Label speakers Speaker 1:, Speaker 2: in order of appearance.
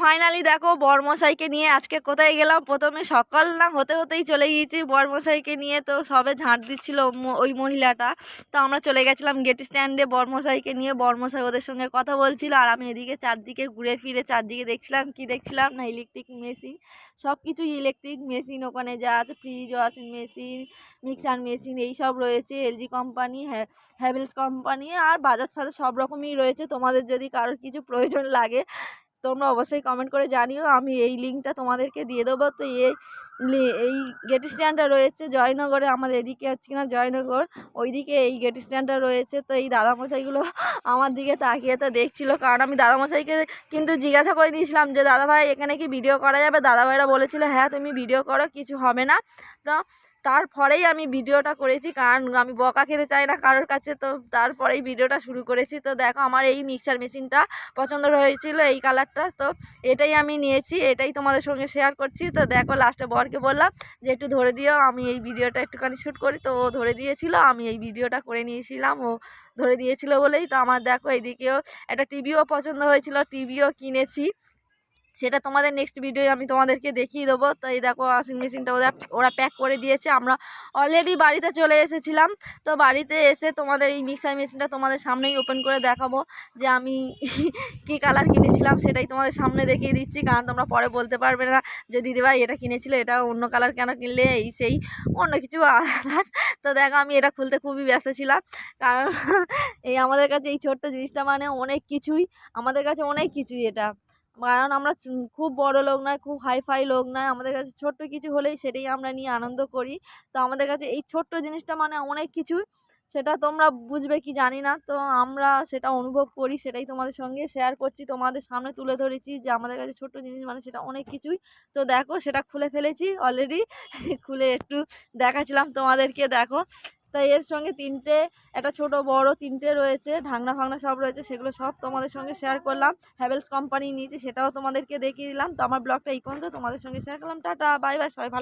Speaker 1: Finally দেখো বরমশাইকে নিয়ে আজকে কোথায় গেলাম? প্রথমে সকাল না হতে হতেই চলে গিয়েছি বরমশাইকে নিয়ে, তো সবে ঝাঁট দিচ্ছিল ওই মহিলাটা। তো আমরা চলে গেছিলাম গেট স্ট্যান্ডে বরমশাইকে নিয়ে। বরমশাই ওদের সঙ্গে কথা বলছিল, আর আমি এদিকে চারদিকে ঘুরে ফিরে চারদিকে দেখছিলাম, কি দেখছিলাম না ইলেকট্রিক মেশিন সব কিছু ইলেকট্রিক মেশিন ওখানে যা আছে fridge washing machine mixer machine এই সব রয়েছে এলজি কোম্পানি হ্যাভেলস কোম্পানি আর বাজাজ ফাজাজ সব রকমই রয়েছে। তোমাদের যদি কারোর কিছু প্রয়োজন লাগে তোমরা অবশ্যই কমেন্ট করে জানিও। আমি এই লিঙ্কটা তোমাদেরকে দিয়ে দেবো। তো এই এই গেট স্ট্যান্ডটা রয়েছে জয়নগরে, আমাদের এদিকে হচ্ছে কিনা জয়নগর, ওইদিকে এই গেট স্ট্যান্ডটা রয়েছে। তো এই দাদামশাইগুলো আমার দিকে তাকিয়ে তো দেখছিলো। কারণ আমি দাদামশাইকে কিন্তু জিজ্ঞাসা করে নিয়েছিলাম যে, দাদাভাই, এখানে কি ভিডিও করা যাবে? দাদাভাইরা বলেছিল হ্যাঁ তুমি ভিডিও করো, কিছু হবে না। তো তারপরেই আমি ভিডিওটা করেছি, কারণ আমি বকা খেতে চাই না কারোর কাছে, তো তারপরেই ভিডিওটা শুরু করেছি। তো দেখো আমার এই মিক্সার মেশিনটা পছন্দ হয়েছিল এই কালারটা, তো এটাই আমি নিয়েছি, এটাই তোমাদের সঙ্গে শেয়ার করছি। তো দেখো লাস্টে বরকে বললাম যে, একটু ধরে দিও, আমি এই ভিডিওটা একটুখানি শ্যুট করি। তো ও ধরে দিয়েছিল, আমি এই ভিডিওটা করে নিয়েছিলাম, ও ধরে দিয়েছিল বলেই। তো আমার দেখো এইদিকেও একটা টিভিও পছন্দ হয়েছিল টিভিও কিনেছি। সেটা তোমাদের নেক্সট ভিডিও আমি তোমাদেরকে দেখিয়ে দেবো। তো এই দেখো ওয়াশিং মেশিনটা ওরা ওরা প্যাক করে দিয়েছে। আমরা অলরেডি বাড়িতে চলে এসেছিলাম। তো বাড়িতে এসে তোমাদের এই মিক্সার মেশিনটা তোমাদের সামনেই ওপেন করে দেখাবো যে আমি কী কালার কিনেছিলাম সেটাই তোমাদের সামনে দেখিয়ে দিচ্ছি। কারণ তোমরা পরে বলতে পারবে না যে দিদিভাই এটা কিনেছিলে, এটা অন্য কালার কেন কিনলে? এই সেই অন্য কিছু আদার্স তো দেখো আমি এটা খুলতে খুবই ব্যস্ত ছিলাম। কারণ এই আমাদের কাছে এই ছোট্ট জিনিসটা মানে অনেক কিছুই, আমাদের কাছে অনেক কিছুই এটা। কারণ আমরা খুব বড় লোক নয়, খুব হাইফাই লোক নয়। আমাদের কাছে ছোট্ট কিছু হলেই সেটাই আমরা নিয়ে আনন্দ করি। তো আমাদের কাছে এই ছোট্ট জিনিসটা মানে অনেক কিছু, সেটা তোমরা বুঝবে কি জানি না। তো আমরা সেটা অনুভব করি, সেটাই তোমাদের সঙ্গে শেয়ার করছি। তোমাদের সামনে তুলে ধরেছি যে আমাদের কাছে ছোট্ট জিনিস মানে সেটা অনেক কিছুই। তো দেখো, সেটা খুলে ফেলেছি অলরেডি খুলে একটু দেখাচ্ছিলাম তোমাদেরকে, দেখো। তাই এর সঙ্গে তিনটে, একটা ছোট, বড় তিনটে রয়েছে, ঢাকনা ফাংনা সব রয়েছে, সেগুলো সব তোমাদের সঙ্গে শেয়ার করলাম। হ্যাভেলস কোম্পানি নিয়েছি, সেটাও তোমাদেরকে দেখিয়ে দিলাম। তো আমার ব্লগটা এই পর্যন্ত, তোমাদের সঙ্গে শেয়ার করলাম। টাটা বাই বাই সবাই ভালো